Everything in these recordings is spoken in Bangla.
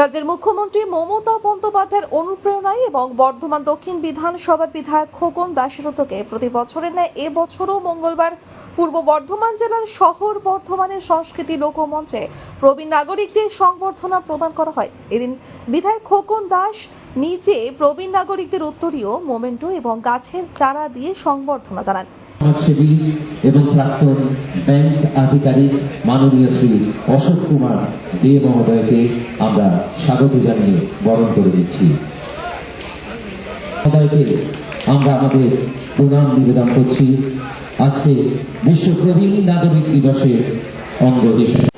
রাজ্যের মুখ্যমন্ত্রী মমতা বন্দ্যোপাধ্যায়ের অনুপ্রেরণায় এবং বর্ধমান দক্ষিণ বিধানসভার বিধায়ক খোকন উদ্যোগে প্রতি বছরের ন্যায় এবছরও মঙ্গলবার পূর্ব বর্ধমান জেলার শহর বর্ধমানের সংস্কৃতি লোকমঞ্চে প্রবীণ নাগরিকদের সংবর্ধনা প্রদান করা হয়। এদিন বিধায়ক খোকন দাস নিজে প্রবীণ নাগরিকদের উত্তরীয়, মোমেন্টো এবং গাছের চারা দিয়ে সংবর্ধনা জানান। সমাজসেবী এবং প্রাক্তন ব্যাংক আধিকারিক মাননীয় শ্রী অশোক কুমার দে মহোদয়কে আমরা স্বাগত জানিয়ে বরণ করে দিচ্ছি। আমরা আমাদের প্রণাম নিবেদন করছি। আজকে বিশ্ব প্রবীণ নাগরিক দিবসের অঙ্গ হিসেবে।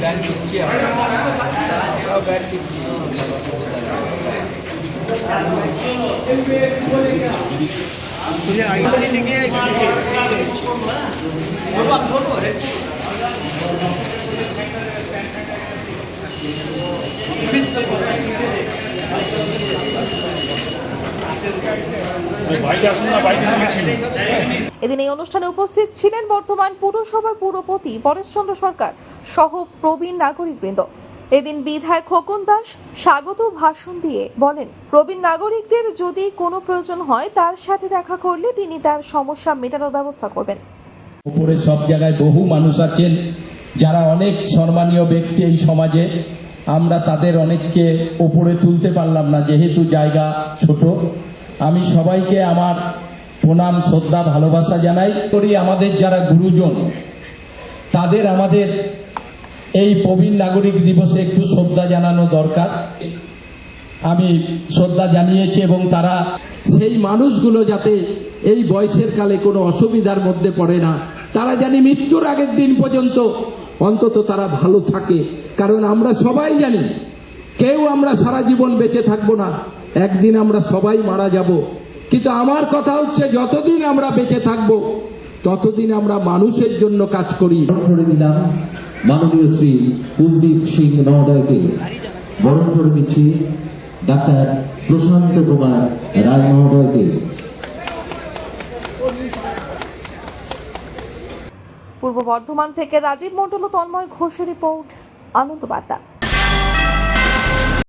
बैंक किया बैंक এদিন অনুষ্ঠানে উপস্থিত ছিলেন বর্তমান পুরসভার পুরপতি সরকার সহ প্রবীণ নাগরিকবৃন্দ। এদিন বিধায়ক খোকন দাস স্বাগত ভাষণ দিয়ে বলেন, প্রবীণ নাগরিকদের যদি কোনো প্রয়োজন হয়, তার সাথে দেখা করলে তিনি তার সমস্যা মেটানোর ব্যবস্থা করবেন। উপরে সব জায়গায় বহু মানুষ আছেন যারা অনেক সম্মানীয় ব্যক্তি এই সমাজে। আমরা তাদের অনেককে ওপরে তুলতে পারলাম না, যেহেতু জায়গা ছোট। আমি সবাইকে আমার প্রণাম, শ্রদ্ধা, ভালোবাসা জানাই। করি আমাদের যারা গুরুজন, তাদের আমাদের এই প্রবীণ নাগরিক দিবসে একটু শ্রদ্ধা জানানো দরকার। আমি শ্রদ্ধা জানিয়েছি এবং তারা সেই মানুষগুলো যাতে এই বয়সের কালে কোনো অসুবিধার মধ্যে পড়ে না, তারা জানি মৃত্যুর আগের দিন পর্যন্ত অন্তত তারা ভালো থাকে, কারণ আমরা সবাই জানি, কেউ আমরা সারা জীবন বেঁচে থাকব না, একদিন আমরা সবাই মারা যাব। কিন্তু আমার কথা হচ্ছে, যতদিন আমরা বেঁচে থাকব, ততদিন আমরা মানুষের জন্য কাজ করি। দিলাম মাননীয় শ্রী কুলদীপ সিং মহোদয়কে বরণ করে দিচ্ছি ডাক্তার প্রশান্ত কুমার রায় মহোদয়কে পূর্ব বর্ধমান থেকে রাজীব মণ্ডল ও তন্ময় ঘোষের রিপোর্ট আনন্দ বার্তা